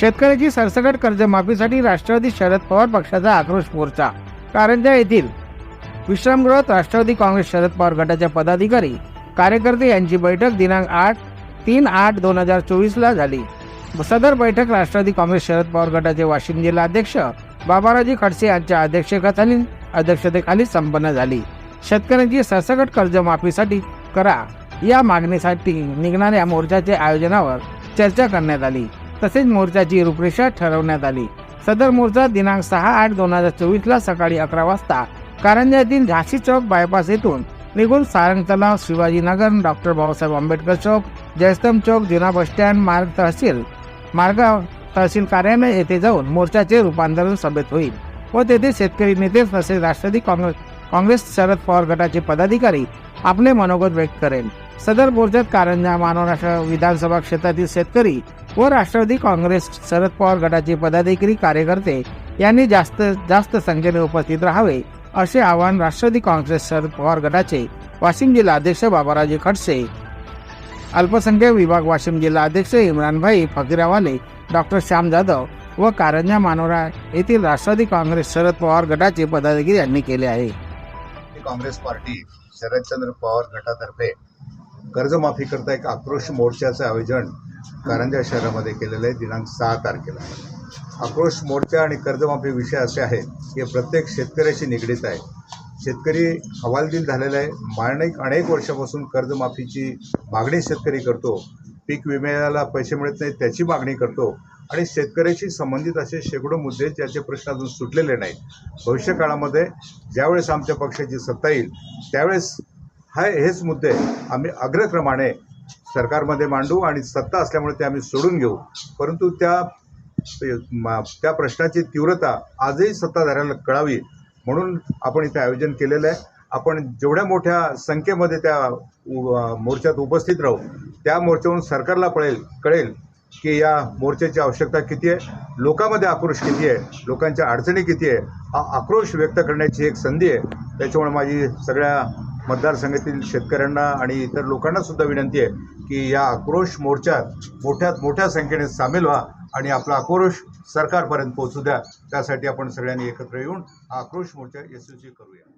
शेतकऱ्याची सरसकट कर्जमाफीसाठी राष्ट्रवादी शरद पवार पक्षाचा आक्रोश मोर्चा कारंजा येथील विश्रामगृहात राष्ट्रवादी काँग्रेस शरद पवार गटाच्या पदाधिकारी कार्यकर्ते यांची बैठक दिनांक आठ तीन आठ दोन हजार चोवीसला झाली. सदर बैठक राष्ट्रवादी काँग्रेस शरद पवार गटाचे वाशिम जिल्हा अध्यक्ष बाबाराजी खडसे यांच्या अध्यक्षतेखाली अध्यक्षतेखाली संपन्न झाली. शेतकऱ्यांची सरसकट कर्जमाफीसाठी करा या मागणीसाठी निघणाऱ्या मोर्चाच्या आयोजनावर चर्चा करण्यात आली. तसेच मोर्चाची रूपरेषा ठरवण्यात आली. सदर मोर्चा दिनांक सहा आठ दोन हजार चोवीसला सकाळी अकरा वाजता कारंजा झाशी चौक बायपास येथून निघून सारंग तलाव शिवाजीनगर डॉक्टर बाबासाहेब आंबेडकर चौक जयस्तंभ चौक जुना बसस्टँड मार्ग तहसील मार्ग तहसील कार्यालय येथे जाऊन मोर्चाचे रूपांतरण सभेत होईल व तेथे शेतकरी नेते तसेच राष्ट्रवादी काँग्रेस काँग्रेस शरद पवार गटाचे पदाधिकारी आपले मनोगत व्यक्त करेल. सदर मोर्चात कारंजा मानवराष्ट्र विधानसभा क्षेत्रातील शेतकरी व राष्ट्रवादी काँग्रेस शरद पवार गटाचे पदाधिकारी कार्यकर्ते यांनी जास्त जास्त संख्येने उपस्थित राहावे असे आवाहन राष्ट्रवादी काँग्रेस शरद पवार गटाचे वाशिम जिल्हा अध्यक्ष बाबाराजे खडसे अल्पसंख्याक विभाग वाशिम जिल्हा अध्यक्ष इम्रानभाई फकीरावाले डॉक्टर श्याम जाधव व कारंजा मानोरा येथील राष्ट्रवादी काँग्रेस शरद पवार गटाचे पदाधिकारी यांनी केले आहे. काँग्रेस पार्टी शरदचंद्र पवार गटातर्फे कर्जमाफीकरता एक आक्रोश मोर्चाचं आयोजन कारंजा शहरामध्ये केलेलं आहे दिनांक सहा तारखेला. आक्रोश मोर्चा आणि कर्जमाफी विषय असे आहेत की प्रत्येक शेतकऱ्याशी निगडीत आहे. शेतकरी हवालदिल झालेला आहे मारणिक अनेक वर्षापासून कर्जमाफीची मागणी शेतकरी करतो पीक विम्याला पैसे मिळत नाहीत त्याची मागणी करतो आणि शेतकऱ्याशी संबंधित असे शेकडो मुद्दे ज्याचे प्रश्न अजून सुटलेले नाहीत. भविष्यकाळामध्ये ज्यावेळेस आमच्या पक्षाची सत्ता येईल त्यावेळेस हा हेच मुद्दे आम्ही अग्रक्रमाने सरकारमध्ये मांडू आणि सत्ता असल्यामुळे ते आम्ही सोडून घेऊ. परंतु त्या त्या प्रश्नाची तीव्रता आजही सत्ताधाऱ्याला कळावी म्हणून आपण इथे आयोजन केलेलं आहे. आपण जेवढ्या मोठ्या संख्येमध्ये त्या मोर्चात उपस्थित राहू त्या मोर्चावरून सरकारला पळेल कळेल की या मोर्चाची आवश्यकता किती आहे लोकांमध्ये आक्रोश किती आहे लोकांच्या अडचणी किती आहे हा आक्रोश व्यक्त करण्याची एक संधी आहे. त्याच्यामुळे माझी सगळ्या मतदारसंघातील शेतकऱ्यांना आणि इतर लोकांना सुद्धा विनंती आहे की या आक्रोश मोर्चात मोठ्यात मोठ्या संख्येने सामील व्हा आणि आपला आक्रोश सरकारपर्यंत पोहोचू द्या. त्यासाठी आपण सगळ्यांनी एकत्र येऊन आक्रोश मोर्चा यशस्वी करूया.